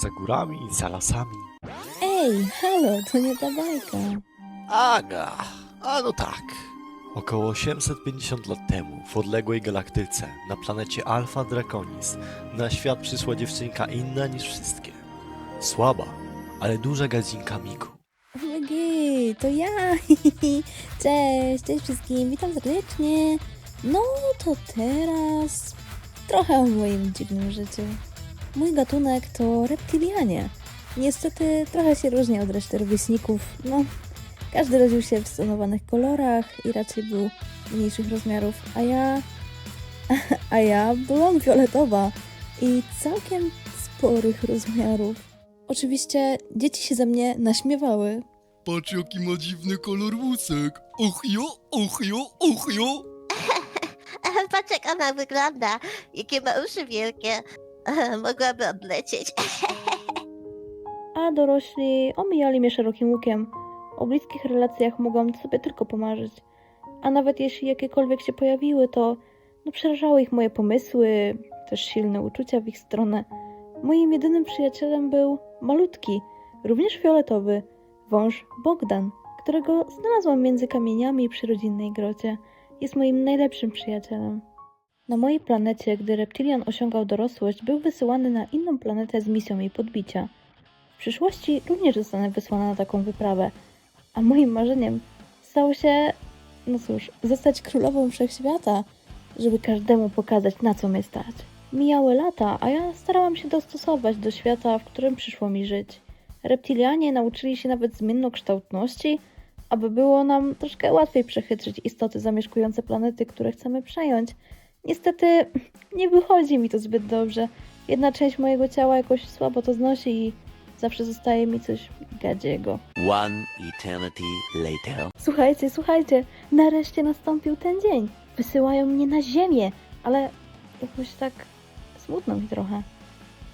Za górami, za lasami. Ej, halo, to nie ta bajka. Aga, a no tak. Około 850 lat temu, w odległej galaktyce, na planecie Alpha Draconis, na świat przyszła dziewczynka inna niż wszystkie. Słaba, ale duża gadzinka Miku. Omegi, to ja. Cześć, cześć wszystkim, witam serdecznie. No to teraz trochę o moim dziwnym życiu. Mój gatunek to reptilianie. Niestety trochę się różni od reszty rówieśników. No, każdy rodził się w stonowanych kolorach i raczej był mniejszych rozmiarów, a ja... A ja byłam fioletowa i całkiem sporych rozmiarów. Oczywiście dzieci się ze mnie naśmiewały, Patrz jaki ma dziwny kolor włosek. Och jo, och jo, och jo. Patrz jak ona wygląda. Jakie ma uszy wielkie. Mogłaby odlecieć. a dorośli omijali mnie szerokim łukiem. O bliskich relacjach mogłam sobie tylko pomarzyć. A nawet jeśli jakiekolwiek się pojawiły, to no, przerażały ich moje pomysły, też silne uczucia w ich stronę. Moim jedynym przyjacielem był malutki, również fioletowy, wąż Bogdan, którego znalazłam między kamieniami przy rodzinnej grocie. Jest moim najlepszym przyjacielem. Na mojej planecie, gdy reptilian osiągał dorosłość, był wysyłany na inną planetę z misją jej podbicia. W przyszłości również zostanę wysłana na taką wyprawę, a moim marzeniem stało się, no cóż, zostać królową wszechświata, żeby każdemu pokazać, na co mnie stać. Mijały lata, a ja starałam się dostosować do świata, w którym przyszło mi żyć. Reptilianie nauczyli się nawet zmiennokształtności, aby było nam troszkę łatwiej przechytrzyć istoty zamieszkujące planety, które chcemy przejąć. Niestety nie wychodzi mi to zbyt dobrze. Jedna część mojego ciała jakoś słabo to znosi i zawsze zostaje mi coś gadziego. One eternity later. Słuchajcie, słuchajcie, nareszcie nastąpił ten dzień. Wysyłają mnie na ziemię, ale jakoś tak smutno mi trochę.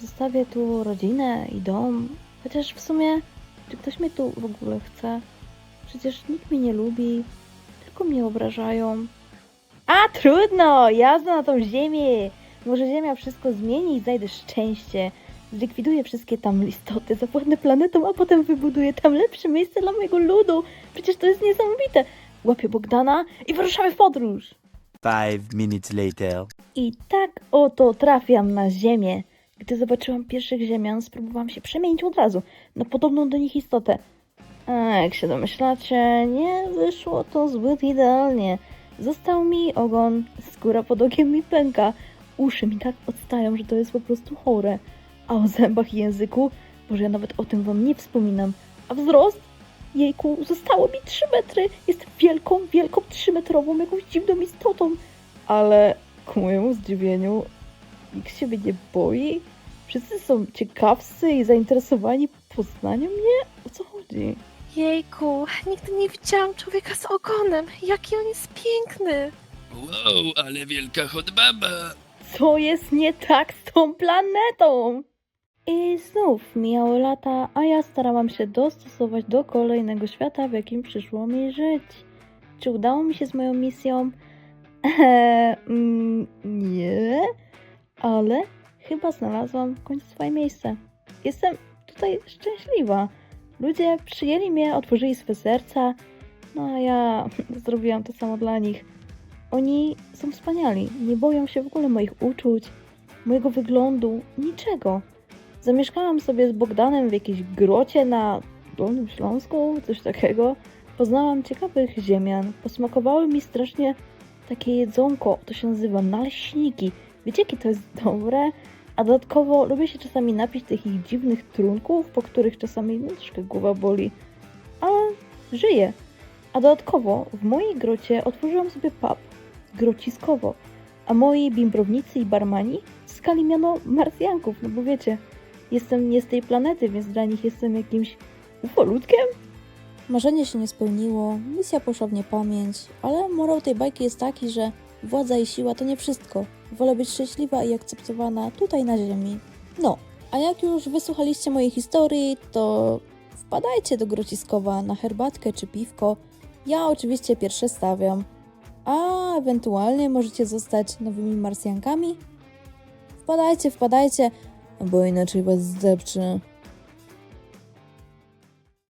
Zostawię tu rodzinę i dom, chociaż w sumie, czy ktoś mnie tu w ogóle chce? Przecież nikt mnie nie lubi, tylko mnie obrażają. A trudno, jazda na tą ziemię. Może ziemia wszystko zmieni i znajdę szczęście. Zlikwiduję wszystkie tam istoty, zapłacę planetą, a potem wybuduję tam lepsze miejsce dla mojego ludu. Przecież to jest niesamowite. Łapię Bogdana i wyruszamy w podróż. Five minutes later. I tak oto trafiam na Ziemię. Gdy zobaczyłam pierwszych Ziemian, spróbowałam się przemienić od razu na podobną do nich istotę. A jak się domyślacie, nie wyszło to zbyt idealnie. Został mi ogon, skóra pod okiem mi pęka, uszy mi tak odstają, że to jest po prostu chore. A o zębach i języku, boże ja nawet o tym wam nie wspominam. A wzrost? Jejku, zostało mi 3 metry. Jestem wielką, wielką, trzymetrową, jakąś dziwną istotą. Ale ku mojemu zdziwieniu nikt się mnie nie boi. Wszyscy są ciekawscy i zainteresowani poznaniem mnie. O co chodzi? Jejku, nigdy nie widziałam człowieka z ogonem. Jaki on jest piękny. Wow, ale wielka hot baba. Co jest nie tak z tą planetą? I znów mijały lata, a ja starałam się dostosować do kolejnego świata, w jakim przyszło mi żyć. Czy udało mi się z moją misją? Eee, mm, nie, ale chyba znalazłam w końcu swoje miejsce. Jestem tutaj szczęśliwa. Ludzie przyjęli mnie, otworzyli swe serca, no a ja zrobiłam to samo dla nich. Oni są wspaniali, nie boją się w ogóle moich uczuć, mojego wyglądu, niczego. Zamieszkałam sobie z Bogdanem w jakiejś grocie na Dolnym Śląsku, coś takiego. Poznałam ciekawych ziemian, posmakowały mi strasznie takie jedzonko, to się nazywa naleśniki. Wiecie, jakie to jest dobre? A dodatkowo lubię się czasami napić tych ich dziwnych trunków, po których czasami no, troszkę głowa boli. Ale żyję. A dodatkowo w mojej grocie otworzyłam sobie pub, grociskowo, a moi bimbrownicy i barmani skali miano Marsjanków, no bo wiecie, jestem nie z tej planety, więc dla nich jestem jakimś ufolutkiem. Marzenie się nie spełniło, misja poszła w niepamięć, ale morał tej bajki jest taki, że władza i siła to nie wszystko. Wolę być szczęśliwa i akceptowana tutaj na ziemi. No, a jak już wysłuchaliście mojej historii, to wpadajcie do Grociskowa na herbatkę czy piwko. Ja oczywiście pierwsze stawiam. A ewentualnie możecie zostać nowymi Marsjankami? Wpadajcie, wpadajcie. bo inaczej was zdepczę.